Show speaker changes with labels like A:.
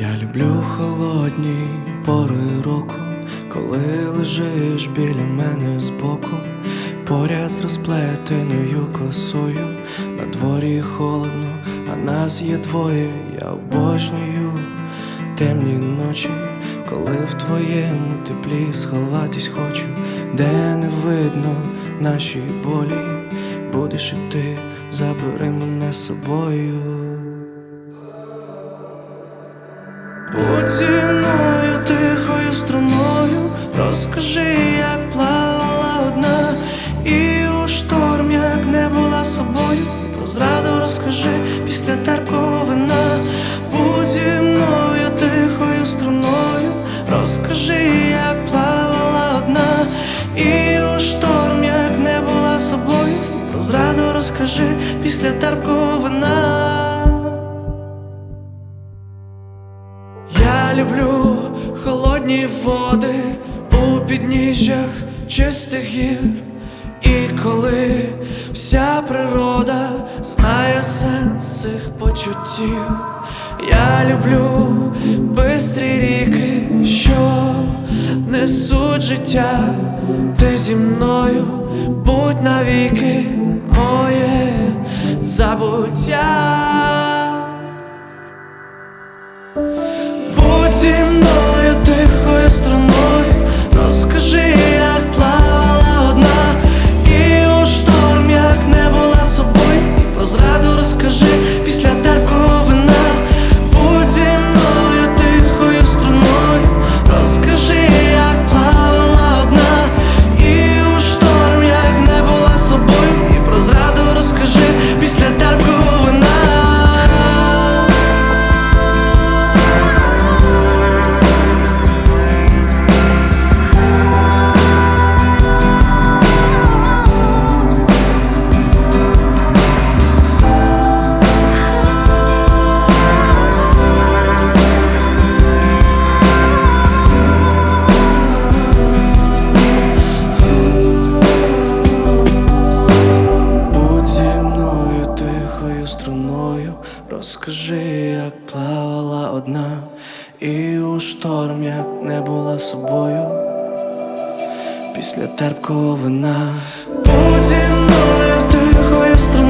A: Я люблю холодні пори року, коли лежиш біля мене збоку, поряд з розплетеною косою, на дворі холодно, а нас є двоє, я обожнюю темні ночі, коли в твоєму теплі сховатись хочу, де не видно наші болі, будеш і ти, забери мене собою. Мною тихою струною, розкажи, як плавала одна, і у шторм, як не була собою, про зраду розкажи після терпкого розкажи, як плавала одна, і у шторм, як не була собою, про зраду розкажи після терпкого вина. Я люблю холодні води у підніжжях чистих гір, і коли вся природа знає сенс цих почуттів, я люблю бистрі ріки, що несуть життя, ти зі мною будь навіки моє забуття. Струною, розкажи, як плавала одна, і у шторм, як не була собою, після терпкого вина. Мною тихою струною,